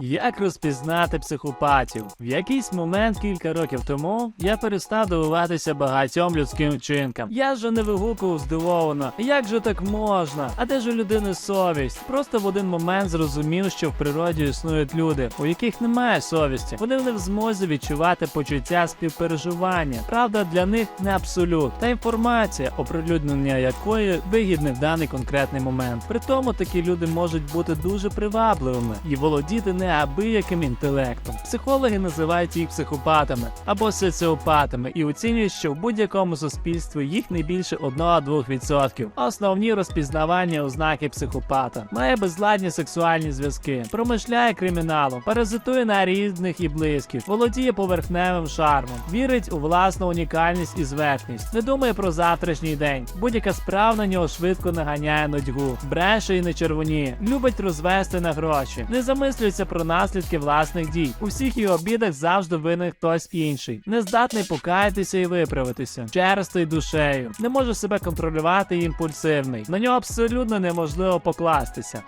Як розпізнати психопатів? В якийсь момент кілька років тому я перестав дивуватися багатьом людським вчинкам. Я ж не вигукував здивовано, як же так можна? А де ж у людини совість? Просто в один момент зрозумів, що в природі існують люди, у яких немає совісті. Вони не в змозі відчувати почуття співпереживання. Правда, для них не абсолют, та інформація, оприлюднення якої вигідне в даний конкретний момент. При тому такі люди можуть бути дуже привабливими і володіти неабияким інтелектом. Психологи називають їх психопатами або соціопатами і оцінюють, що в будь-якому суспільстві їх не більше 1-2%. Основні розпізнавання ознаки психопата має безладні сексуальні зв'язки, промишляє криміналом, паразитує на рідних і близьких, володіє поверхневим шармом, вірить у власну унікальність і зверхність, не думає про завтрашній день. Будь-яка справа на нього швидко наганяє нудьгу, бреше і не червоніє, любить розвести на гроші, не замислюється про наслідки власних дій. У всіх його обідах завжди винен хтось інший, не здатний покаятися і виправитися, черстий душею, не може себе контролювати і імпульсивний. На нього абсолютно неможливо покластися.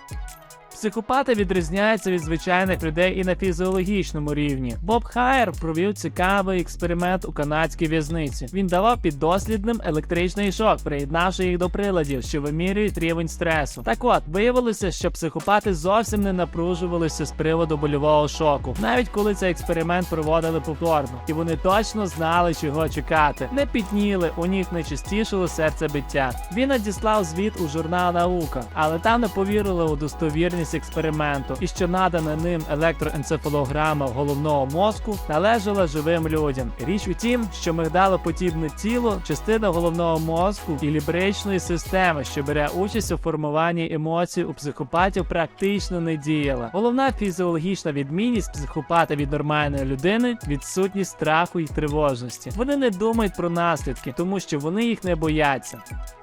Психопати відрізняються від звичайних людей і на фізіологічному рівні. Боб Хайер провів цікавий експеримент у канадській в'язниці. Він давав піддослідним електричний шок, приєднавши їх до приладів, що вимірюють рівень стресу. Так от виявилося, що психопати зовсім не напружувалися з приводу больового шоку, навіть коли цей експеримент проводили повторно, і вони точно знали, чого чекати. Не пітніли, у них не частішило серцебиття. Він надіслав звіт у журнал Наука, але там не повірили у достовірність експерименту, і що надана ним електроенцефалограма головного мозку належала живим людям. Річ у тім, що мигдалоподібне тіло частина головного мозку і лібричної системи, що бере участь у формуванні емоцій у психопатів, практично не діяла. Головна фізіологічна відмінність психопата від нормальної людини відсутність страху і тривожності. Вони не думають про наслідки, тому що вони їх не бояться.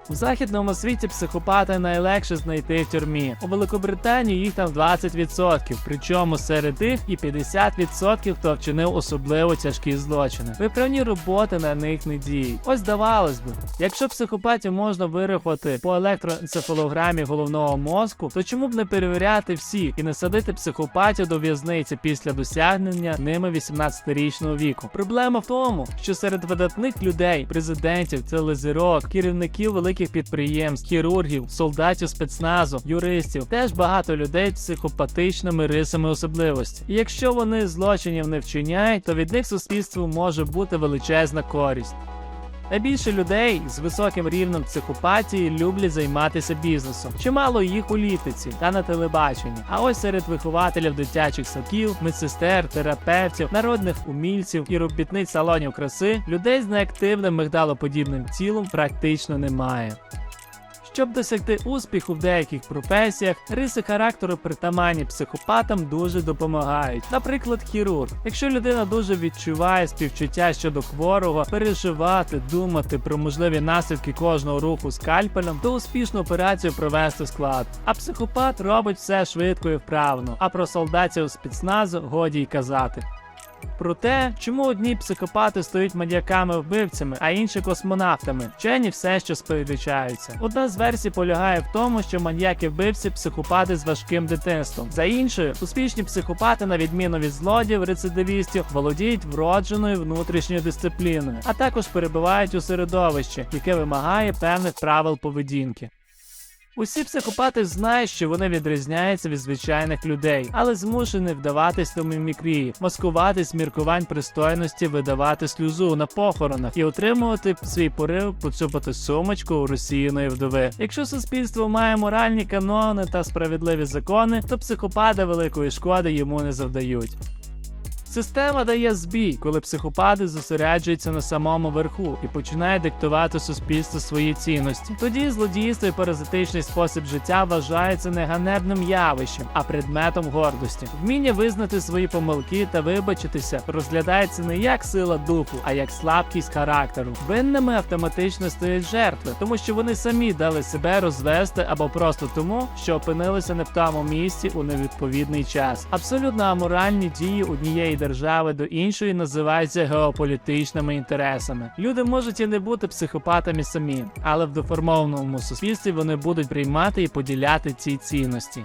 У західному світі психопата найлегше знайти в тюрмі. У Великобританії їх там 20%, причому серед них і 50% хто вчинив особливо тяжкі злочини. Виправні роботи на них не діють. Ось здавалось би, якщо психопатів можна вирахувати по електроенцефалограмі головного мозку, то чому б не перевіряти всіх і не садити психопатів до в'язниці після досягнення ними 18-річного віку? Проблема в тому, що серед видатних людей, президентів, телезірок, керівників великих підприємств, хірургів, солдатів спецназу, юристів теж багато людей з психопатичними рисами особливості. І якщо вони злочинів не вчиняють, то від них суспільству може бути величезна користь. Найбільше людей з високим рівнем психопатії люблять займатися бізнесом. Чимало їх у літиці та на телебаченні. А ось серед вихователів дитячих садків, медсестер, терапевтів, народних умільців і робітниць салонів краси людей з неактивним мигдалоподібним тілом практично немає. Щоб досягти успіху в деяких професіях, риси характеру притаманні психопатам дуже допомагають. Наприклад, хірург. Якщо людина дуже відчуває співчуття щодо хворого, переживати, думати про можливі наслідки кожного руху скальпелем, то успішну операцію провести склад. А психопат робить все швидко і вправно. А про солдатів спецназу годі й казати. Про те, чому одні психопати стають маньяками-вбивцями, а інші космонавтами, вчені все ще сперечаються. Одна з версій полягає в тому, що маньяки-вбивці психопати з важким дитинством. За іншою, успішні психопати, на відміну від злодіїв, рецидивістів, володіють вродженою внутрішньою дисципліною, а також перебувають у середовищі, яке вимагає певних правил поведінки. Усі психопати знають, що вони відрізняються від звичайних людей, але змушені вдаватись до мімікрії, маскуватись міркувань пристойності, видавати сльозу на похоронах і отримувати свій порив поцупати сумочку у розсіяної вдови. Якщо суспільство має моральні канони та справедливі закони, то психопати великої шкоди йому не завдають. Система дає збій, коли психопати зосереджуються на самому верху і починають диктувати суспільству свої цінності. Тоді злодійство і паразитичний спосіб життя вважаються не ганебним явищем, а предметом гордості. Вміння визнати свої помилки та вибачитися розглядається не як сила духу, а як слабкість характеру. Винними автоматично стають жертви, тому що вони самі дали себе розвести або просто тому, що опинилися не в тому місці у невідповідний час. Абсолютно аморальні дії однієї держави до іншої називаються геополітичними інтересами. Люди можуть і не бути психопатами самі, але в деформованому суспільстві вони будуть приймати і поділяти ці цінності.